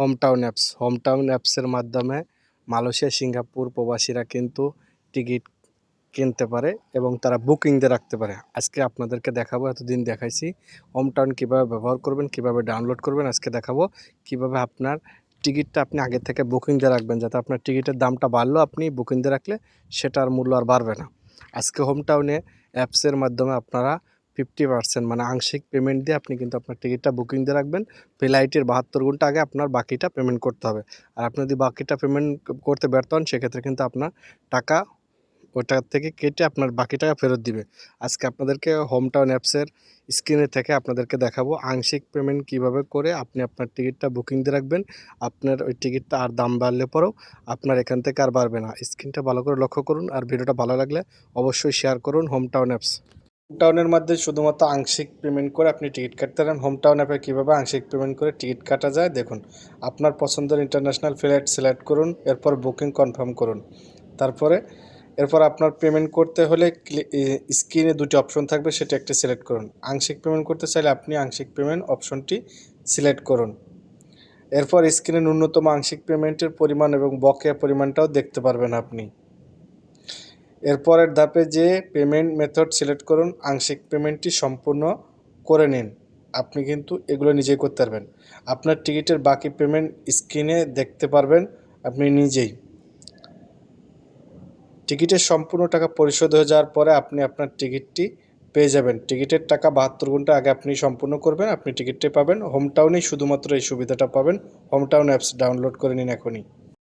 Home town apps home town অ্যাপসের মাধ্যমে Malaysia, Singapore প্রবাসীরা কিন্তু টিকিট কিনতে পারে এবং তারা বুকিং দিয়ে রাখতে পারে। আজকে আপনাদেরকে দেখাবো, এতদিন দেখাইছি হোম টাউন কীভাবে ব্যবহার করবেন, কীভাবে ডাউনলোড করবেন। আজকে দেখাবো কীভাবে আপনার টিকিটটা আপনি আগে থেকে বুকিং দিয়ে রাখবেন, যাতে আপনার টিকিটের দামটা বাড়লো, আপনি বুকিং দিয়ে রাখলে সেটার মূল্য আর বাড়বে না। আজকে হোম টাউনে অ্যাপসের মাধ্যমে আপনারা ফিফটি পার্সেন্ট মানে আংশিক পেমেন্ট দিয়ে আপনি কিন্তু আপনার টিকিটটা বুকিং দিয়ে রাখবেন। ফ্লাইটের বাহাত্তর ঘণ্টা আগে আপনার বাকিটা পেমেন্ট করতে হবে। আর আপনি যদি বাকিটা পেমেন্ট করতে ব্যর্থ হন, সেক্ষেত্রে কিন্তু আপনার টাকা ওটা থেকে কেটে আপনার বাকি টাকা ফেরত দিবে। আজকে আপনাদেরকে হোম টাউন অ্যাপসের স্ক্রিনে থেকে আপনাদেরকে দেখাবো আংশিক পেমেন্ট কীভাবে করে আপনি আপনার টিকিটটা বুকিং দিয়ে রাখবেন। আপনার ওই টিকিটটা আর দাম বাড়লে পরেও আপনার এখান থেকে আর বাড়বে না। স্ক্রিনটা ভালো করে লক্ষ্য করুন। আর ভিডিওটা ভালো লাগলে অবশ্যই শেয়ার করুন হোম টাউন অ্যাপস টাউনের মধ্যে শুধুমাত্র আংশিক পেমেন্ট করে আপনি টিকিট কাটতে পারেন। হোম টাউন অ্যাপে কীভাবে আংশিক পেমেন্ট করে টিকিট কাটা যায়, দেখুন। আপনার পছন্দের ইন্টারন্যাশনাল ফ্লাইট সিলেক্ট করুন, এরপর বুকিং কনফার্ম করুন। তারপরে, এরপর আপনার পেমেন্ট করতে হলে স্ক্রিনে দুটি অপশন থাকবে, সেটা একটি সিলেক্ট করুন। আংশিক পেমেন্ট করতে চাইলে আপনি আংশিক পেমেন্ট অপশনটি সিলেক্ট করুন। এরপর স্ক্রিনে ন্যূনতম আংশিক পেমেন্টের পরিমাণ এবং বকেয়া পরিমাণটাও দেখতে পারবেন আপনি। এরপরের ধাপে যে পেমেন্ট মেথড সিলেক্ট করুন, আংশিক পেমেন্টটি সম্পূর্ণ করে নিন। আপনি কিন্তু এগুলো নিজেই করতে পারবেন। আপনার টিকিটের বাকি পেমেন্ট স্ক্রিনে দেখতে পারবেন আপনি নিজেই। টিকিটের সম্পূর্ণ টাকা পরিশোধ হয়ে যাওয়ার পরে আপনি আপনার টিকিটটি পেয়ে যাবেন। টিকিটের টাকা বাহাত্তর ঘণ্টা আগে আপনি সম্পূর্ণ করবেন, আপনি টিকিটটি পাবেন। হোম টাউনেই শুধুমাত্র এই সুবিধাটা পাবেন। হোম টাউন অ্যাপস ডাউনলোড করে নিন এখনই।